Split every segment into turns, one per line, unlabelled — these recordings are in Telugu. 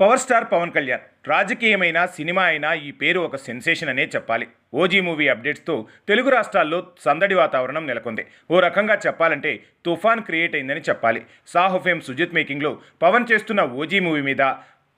Power star Pawan Kalyan. రాజకీయమైన cinema అయినా ఈ పేరు ఒక సెన్సేషన్ అనే చెప్పాలి. ఓజీ మూవీ అప్డేట్స్తో తెలుగు రాష్ట్రాల్లో సందడి వాతావరణం నెలకొంది. ఓ రకంగా చెప్పాలంటే తుఫాన్ క్రియేట్ అయిందని చెప్పాలి. సాహుఫేమ్ సుజిత్ మేకింగ్లో పవన్ చేస్తున్న ఓజీ మూవీ మీద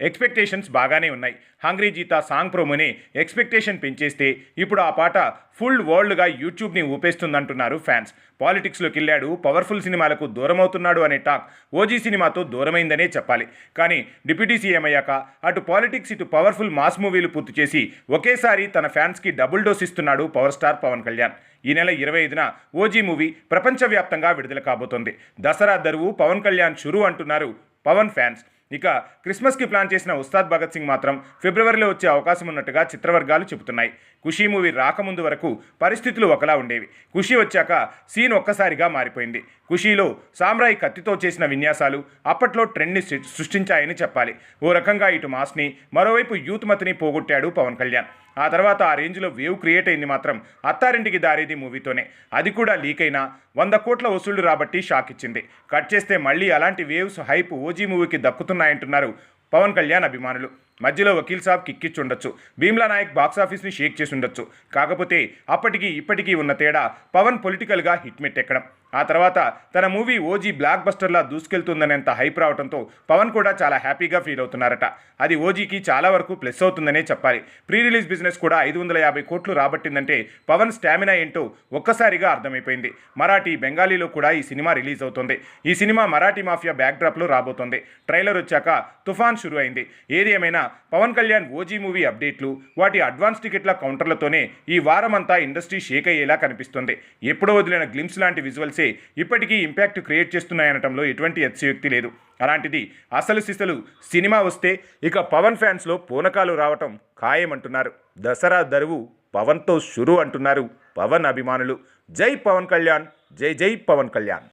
ఎక్స్పెక్టేషన్స్ బాగానే ఉన్నాయి. హంగ్రీ జీతా సాంగ్ ప్రోమోని ఎక్స్పెక్టేషన్ పెంచేస్తే ఇప్పుడు ఆ పాట ఫుల్ వరల్డ్గా యూట్యూబ్ని ఊపేస్తుందంటున్నారు ఫ్యాన్స్. పాలిటిక్స్లోకి వెళ్ళాడు పవర్ఫుల్ సినిమాలకు దూరమవుతున్నాడు అనే టాక్ ఓజీ సినిమాతో దూరమైందనే చెప్పాలి. కానీ డిప్యూటీ సీఎం అయ్యాక అటు పాలిటిక్స్ ఇటు పవర్ఫుల్ మాస్ మూవీలు పూర్తి చేసి ఒకేసారి తన ఫ్యాన్స్కి డబుల్ డోస్ ఇస్తున్నాడు పవర్ స్టార్ పవన్ కళ్యాణ్. ఈ నెల ఇరవై ఐదున ఓజీ మూవీ ప్రపంచవ్యాప్తంగా విడుదల కాబోతోంది. దసరా దరువు పవన్ కళ్యాణ్ షురు అంటున్నారు పవన్ ఫ్యాన్స్. ఇక క్రిస్మస్కి ప్లాన్ చేసిన ఉస్తాద్ భగత్ సింగ్ మాత్రం ఫిబ్రవరిలో వచ్చే అవకాశం ఉన్నట్టుగా చిత్రవర్గాలు చెబుతున్నాయి. ఖుషీ మూవీ రాకముందు వరకు పరిస్థితులు ఒకలా ఉండేవి. ఖుషీ వచ్చాక సీన్ ఒక్కసారిగా మారిపోయింది. ఖుషీలో సామ్రాయి కత్తితో చేసిన విన్యాసాలు అప్పట్లో ట్రెండ్ని సృష్టించాయని చెప్పాలి. ఓ రకంగా ఇటు మాస్ని మరోవైపు యూత్ మతిని పోగొట్టాడు పవన్ కళ్యాణ్. ఆ తర్వాత ఆ రేంజ్లో వేవ్ క్రియేట్ అయింది మాత్రం అత్తారింటికి దారేది మూవీతోనే. అది కూడా లీక్ అయినా వంద కోట్ల వసూళ్ళు రాబట్టి షాక్ ఇచ్చింది. కట్ చేస్తే మళ్ళీ అలాంటి వేవ్స్ హైప్ ఓజీ మూవీకి దక్కుతున్నాయంటున్నారు పవన్ కళ్యాణ్ అభిమానులు. మధ్యలో వకీల్ సాబ్ కిక్కిచ్చుండొచ్చు. భీమ్లా నాయక్ బాక్సాఫీస్ని షేక్ చేసి ఉండొచ్చు కాకపోతే అప్పటికి ఇప్పటికీ ఉన్న తేడా పవన్ పొలిటికల్గా హిట్ మెట్టెక్కడం. ఆ తర్వాత తన మూవీ ఓజీ బ్లాక్ బస్టర్లా దూసుకెళ్తుందనేంత హైప్ రావడంతో పవన్ కూడా చాలా హ్యాపీగా ఫీల్ అవుతున్నారట. అది ఓజీకి చాలా వరకు ప్లస్ అవుతుందనే చెప్పాలి. ప్రీ రిలీజ్ బిజినెస్ కూడా ఐదు వందల యాభై కోట్లు రాబట్టిందంటే పవన్ స్టామినా ఏంటో ఒక్కసారిగా అర్థమైపోయింది. మరాఠీ బెంగాలీలో కూడా ఈ సినిమా రిలీజ్ అవుతుంది. ఈ సినిమా మరాఠీ మాఫియా బ్యాక్డ్రాప్లో రాబోతోంది. ట్రైలర్ వచ్చాక తుఫాన్ షురు అయింది. ఏది ఏమైనా పవన్ కళ్యాణ్ ఓజీ మూవీ అప్డేట్లు వాటి అడ్వాన్స్ టికెట్ల కౌంటర్లతోనే ఈ వారమంతా ఇండస్ట్రీ షేక్ అయ్యేలా కనిపిస్తుంది. ఎప్పుడో వదిలిన గ్లిమ్స్ లాంటి విజువల్సే ఇప్పటికీ ఇంపాక్ట్ క్రియేట్ చేస్తున్నాయనటంలో ఎటువంటి అతిశయోక్తి లేదు. అలాంటిది అసలు సిసలు సినిమా వస్తే ఇక పవన్ ఫ్యాన్స్లో పూనకాలు రావటం ఖాయమంటున్నారు. దసరా దరువు పవన్తో షురు అంటున్నారు పవన్ అభిమానులు. జై పవన్ కళ్యాణ్ జై జై పవన్ కళ్యాణ్.